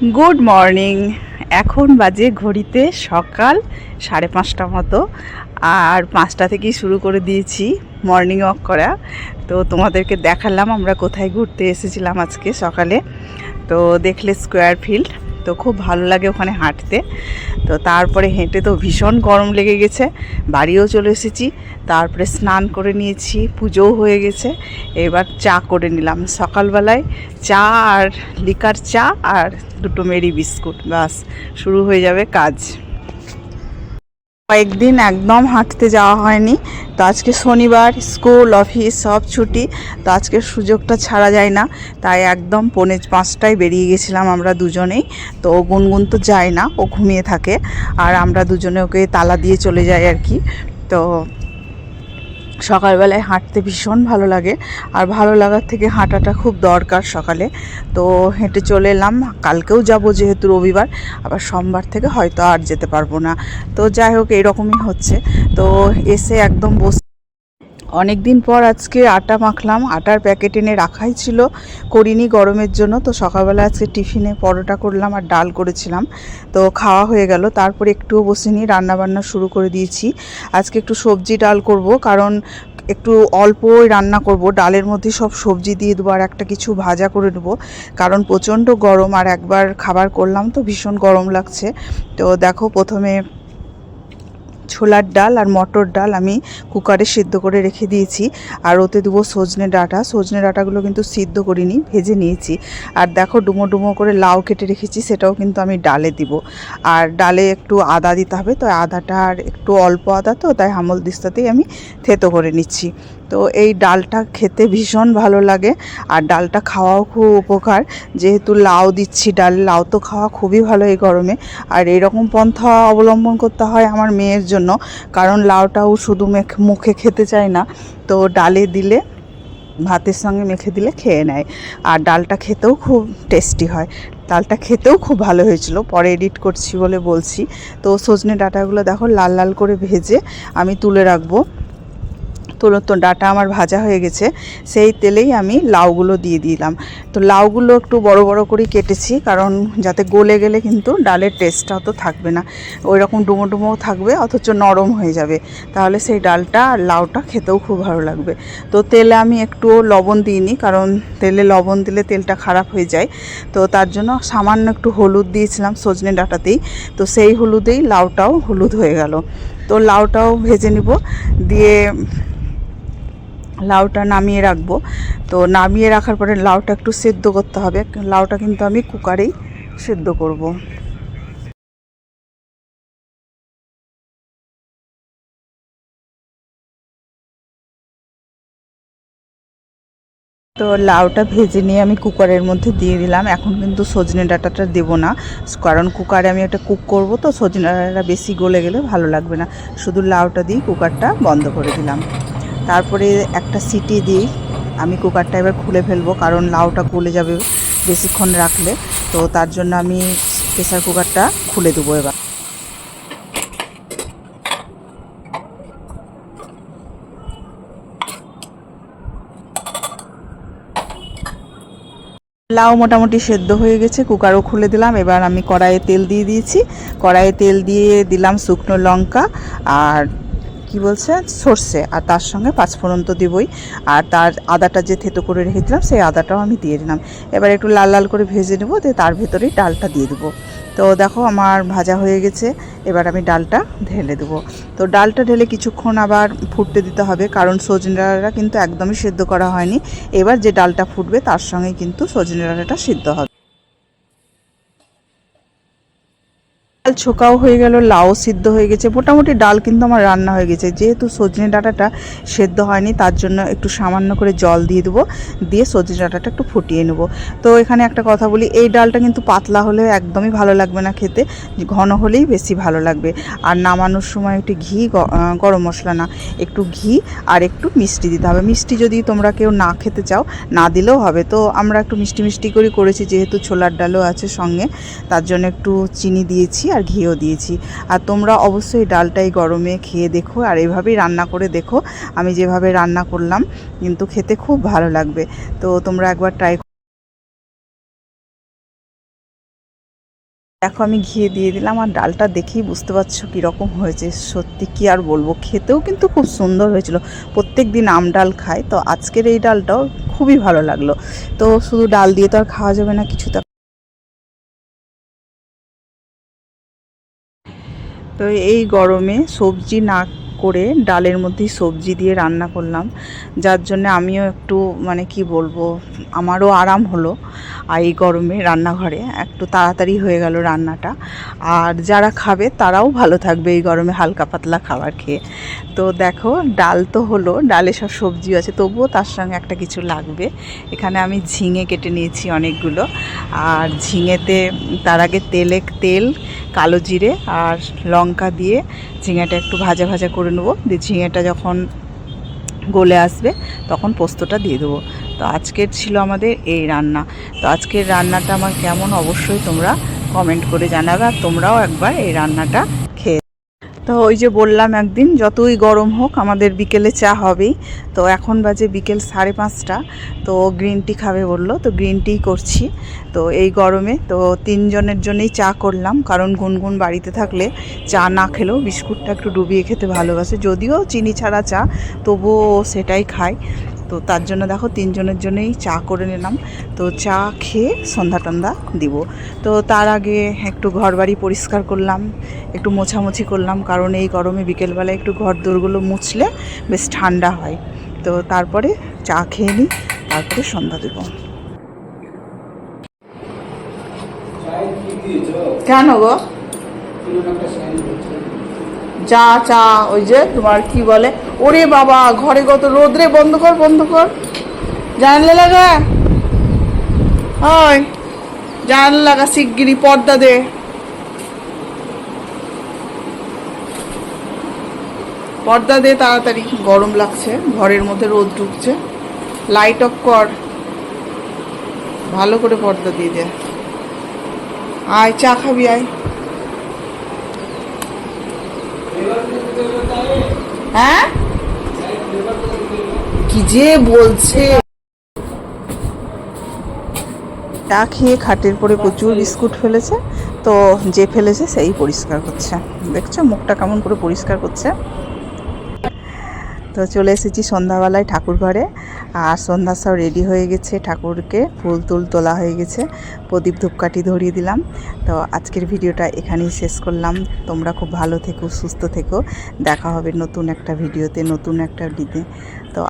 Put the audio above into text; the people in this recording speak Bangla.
গুড মর্নিং এখন বাজে ঘড়িতে সকাল সাড়ে পাঁচটা মতো। আর পাঁচটা থেকেই শুরু করে দিয়েছি মর্নিং ওয়াক করা। তো তোমাদেরকে দেখালাম আমরা কোথায় ঘুরতে এসেছিলাম আজকে সকালে। তো দেখলে স্কোয়ার ফিল্ড তো খুব ভালো লাগে ওখানে হাঁটতে। তো তারপরে হেঁটে তো ভীষণ গরম লেগে গেছে। বাড়িও চলে এসেছি। তারপরে স্নান করে নিয়েছি, পুজোও হয়ে গেছে। এবার চা করে নিলাম। সকালবেলায় চা আর লিকার চা আর দুটো মেরি বিস্কুট। বাস শুরু হয়ে যাবে কাজ। কয়েকদিন একদম হাঁটতে যাওয়া হয়নি। তো আজকে শনিবার, স্কুল, অফিস, সব ছুটি। তো আজকে সুযোগটা ছাড়া যায় না। তাই একদম পৌনে পাঁচটায় বেরিয়ে গেছিলাম আমরা দুজনেই। তো ও গুনগুন তো যায় না, ও ঘুমিয়ে থাকে। আর আমরা দুজনে ওকে তালা দিয়ে চলে যাই আর কি। তো সকালবেলায় হাঁটতে ভীষণ ভালো লাগে। আর ভালো লাগার থেকে হাঁটাটা খুব দরকার সকালে। তো হেঁটে চলে এলাম, কালকেও যাব যেহেতু রবিবার, আবার সোমবার থেকে হয়তো আর যেতে পারব না। তো যাই হোক, এরকমই হচ্ছে। তো এসে একদম বস অনেক দিন পর আজকে আটা মাখলাম। আটার প্যাকেট এনে রাখাই ছিল। করিনি গরমের জন্য, তো সকালবেলা আজকে টিফিনে পরোটা করলাম আর ডাল করেছিলাম। তো খাওয়া হয়ে গেল। তারপরে একটুও বসিনি, রান্নাবান্না শুরু করে দিয়েছি। আজকে একটু সবজি ডাল করব, কারণ একটু অল্পই রান্না করব। ডালের মধ্যে সব সবজি দিয়ে দেবো আর একটা কিছু ভাজা করে নেব। কারণ প্রচণ্ড গরম আর একবার খাবার করলাম তো ভীষণ গরম লাগছে। তো দেখো, প্রথমে ছোলার ডাল আর মটর ডাল আমি কুকারে সিদ্ধ করে রেখে দিয়েছি। আর ওতে দেবো সজনে ডাঁটা। সজনে ডাঁটাগুলো কিন্তু সিদ্ধ করিনি, ভেজে নিয়েছি। আর দেখো ডুমো ডুমো করে লাউ কেটে রেখেছি, সেটাও কিন্তু আমি ডালে দিব। আর ডালে একটু আদা দিতে হবে, তো আদাটা আর একটু অল্প আদা তো, তাই হামল দিস্তাতেই আমি থেতো করে নিচ্ছি। তো এই ডালটা খেতে ভীষণ ভালো লাগে। আর ডালটা খাওয়াও খুব উপকার। যেহেতু লাউ দিচ্ছি ডাল, লাউ তো খাওয়া খুবই ভালো এই গরমে। আর এরকম পন্থা অবলম্বন করতে হয় আমার মেয়ের জন্য। কারণ লাউটাও শুধু মেখ- খেতে চায় না। তো ডালে দিলে, ভাতের সঙ্গে মেখে দিলে খেয়ে নেয়। আর ডালটা খেতেও খুব টেস্টি হয়। ডালটা খেতেও খুব ভালো হয়েছিল। পরে এডিট করছি বলে বলছি। তো সজনে ডাঁটাগুলো দেখো লাল লাল করে ভেজে আমি তুলে রাখব। তো ডাটা আমার ভাজা হয়ে গেছে, সেই তেলেই আমি লাউগুলো দিয়ে দিলাম। তো লাউগুলো একটু বড় বড় করে কেটেছি, কারণ যাতে গলে গেলে কিন্তু ডালের টেস্টটা অত থাকবে না। ওই রকম ডুমো ডুমো থাকবে, অথচ নরম হয়ে যাবে। তাহলে সেই ডালটা আর লাউটা খেতেও খুব ভালো লাগবে। তো তেলে আমি একটুও লবণ দিইনি, কারণ তেলে লবণ দিলে তেলটা খারাপ হয়ে যায়। তো তার জন্য সামান্য একটু হলুদ দিয়েছিলাম সজনে ডাঁটাতেই। তো সেই হলুদেই লাউটাও হলুদ হয়ে গেল। তো লাউটাও ভেজে নিব, দিয়ে লাউটা নামিয়ে রাখব। তো নামিয়ে রাখার পরে লাউটা একটু সেদ্ধ করতে হবে। লাউটা কিন্তু আমি কুকারেই সেদ্ধ করব। তো লাউটা ভেজে নিয়ে আমি কুকারের মধ্যে দিয়ে দিলাম। এখন কিন্তু সজনে ডাঁটাটা দেবো না, কারণ কুকারে আমি একটা কুক করব তো সজনে ডাঁটাটা বেশি গলে গেলে ভালো লাগবে না। শুধু লাউটা দিয়ে কুকারটা বন্ধ করে দিলাম। তারপরে একটা সিটি দিই। আমি কুকারটা এবার খুলে ফেলব, কারণ লাউটা গলে যাবে বেশিক্ষণ রাখলে। তো তার জন্য আমি প্রেসার কুকারটা খুলে দেবো এবার। লাউ মোটামুটি সেদ্ধ হয়ে গেছে, কুকারও খুলে দিলাম। এবার আমি কড়াইয়ে তেল দিয়ে দিয়েছি। কড়াইয়ে তেল দিয়ে দিলাম শুকনো লঙ্কা আর কি বলছে? সর্ষে। আর তার সঙ্গে পাঁচফোড়ন তো দিবই। আর তার আদাটা যে থেতো করে রেখেছিলাম, সেই আদাটাও আমি দিয়ে দিলাম। এবার একটু লাল লাল করে ভেজে নেব, দিয়ে তার ভেতরেই ডালটা দিয়ে দেবো। তো দেখো, আমার ভাজা হয়ে গেছে। এবার আমি ডালটা ঢেলে দেবো। তো ডালটা ঢেলে কিছুক্ষণ আবার ফুটতে দিতে হবে, কারণ সজনে ডাঁটাটা কিন্তু একদমই সেদ্ধ করা হয়নি। এবার যে ডালটা ফুটবে, তার সঙ্গে কিন্তু সজনে ডাঁটাটা সিদ্ধ হবে। ডাল ছোকাও হয়ে গেল লাউ সিদ্ধ হয়ে গেছে। মোটামুটি ডাল কিন্তু আমার রান্না হয়ে গেছে। যেহেতু সজনে ডাঁটাটা সেদ্ধ হয়নি, তার জন্য একটু সামান্য করে জল দিয়ে দেবো। দিয়ে সজনে ডাঁটাটা একটু ফুটিয়ে নেব। তো এখানে একটা কথা বলি, এই ডালটা কিন্তু পাতলা হলে একদমই ভালো লাগবে না খেতে। ঘন হলেই বেশি ভালো লাগবে। আর নামানোর সময় একটু ঘি গরম মশলা না, একটু ঘি আর একটু মিষ্টি দিতে হবে। মিষ্টি যদি তোমরা কেউ না খেতে চাও, না দিলেও হবে। তো আমরা একটু মিষ্টি মিষ্টি করে করেছি, যেহেতু ছোলার ডালও আছে সঙ্গে। তার জন্য একটু চিনি দিয়েছি আর ঘিও দিয়েছি। আর তোমরা অবশ্যই ডালটাই গরমে খেয়ে দেখো আর এভাবেই রান্না করে দেখো। আমি যেভাবে রান্না করলাম, কিন্তু খেতে খুব ভালো লাগবে। তো তোমরা একবার ট্রাই দেখো আমি ঘিয়ে দিয়ে দিলাম আর ডালটা দেখেই বুঝতে পারছ কীরকম হয়েছে। সত্যি কি আর বলব, খেতেও কিন্তু খুব সুন্দর হয়েছিল। প্রত্যেক দিন আম ডাল খাই, তো আজকের এই ডালটাও খুবই ভালো লাগল। তো শুধু ডাল দিয়ে তো আর খাওয়া যাবে না কিছু তো তো এই গরমে সবজি না করে ডালের মধ্যেই সবজি দিয়ে রান্না করলাম। যার জন্য আমিও একটু মানে কি বলব, আমারও আরাম হলো আর এই গরমে রান্নাঘরে। একটু তাড়াতাড়ি হয়ে গেল রান্নাটা। আর যারা খাবে তারাও ভালো থাকবে এই গরমে হালকা পাতলা খাবার খেয়ে। তো দেখো, ডাল তো হলো, ডালে সব সবজি আছে, তবুও তার সঙ্গে একটা কিছু লাগবে। এখানে আমি ঝিঙে কেটে নিয়েছি অনেকগুলো। আর ঝিঙেতে তার আগে তেলে তেল, কালো জিরে আর লঙ্কা দিয়ে ঝিঙেটা একটু ভাজা ভাজা করে নেব। দিয়ে ঝিঙেটা যখন গলে আসবে, তখন পোস্তটা দিয়ে দেবো। তো আজকের ছিল আমাদের এই রান্না। তো আজকের রান্নাটা আমার কেমন? অবশ্যই তোমরা কমেন্ট করে জানাবে। আর তোমরাও একবার এই রান্নাটা তো ওই যে বললাম একদিন, যতই গরম হোক, আমাদের বিকেলে চা হবেই। তো এখন বাজে বিকেল সাড়ে পাঁচটা, তো গ্রিন টি খাবে বলল, তো গ্রিন টি করছি। তো এই গরমে তো তিনজনের জন্যই চা করলাম, কারণ গুনগুন বাড়িতে থাকলে চা না খেলেও বিস্কুটটা একটু ডুবিয়ে খেতে ভালোবাসে। যদিও চিনি ছাড়া চা, তবুও সেটাই খায়। তো তার জন্য দেখো তিনজনের জন্যই চা করে নিলাম। তো চা খেয়ে সন্ধ্যা টন্ধা দিব। তো তার আগে একটু ঘর বাড়ি পরিষ্কার করলাম, একটু মোছামুছি করলাম, কারণ এই গরমে বিকেলবেলা একটু ঘর দোরগুলো মুছলে বেশ ঠান্ডা হয়। তো তারপরে চা খেয়ে নিই, তারপরে সন্ধ্যা দেবো। কেন গো? চা চা ওই যে তোমার কি বলে, ওরে বাবা, ঘরে কত রোদ্রে বন্ধ কর বন্ধ কর। জানলে লাগা। ওই, জানলে লাগা শিগগিরি পর্দা দে। পর্দা দে তাড়াতাড়ি, গরম লাগছে, ঘরের মধ্যে রোদ ঢুকছে। লাইট অফ কর। ভালো করে পর্দা দিয়ে দে। আয়, চা খাবি, আয়। হ্যাঁ? কি যে বলছে? চা খেয়ে খাটের পরে প্রচুর বিস্কুট ফেলেছে, তো যে ফেলেছে সেই পরিষ্কার করছে। দেখছ, মুখটা কেমন করে পরিষ্কার করছে? তো চলে এসেছি সন্ধ্যাবেলায় ঠাকুর ঘরে। আর সন্ধ্যা সব রেডি হয়ে গেছে, ঠাকুরকে ফুল তুল তোলা হয়ে গেছে। প্রদীপ ধূপকাঠি ধরিয়ে দিলাম। তো আজকের ভিডিওটা এখানেই শেষ করলাম। তোমরা খুব ভালো থেকো, সুস্থ থেকো। দেখা হবে নতুন একটা ভিডিওতে, নতুন একটা ডিতে তো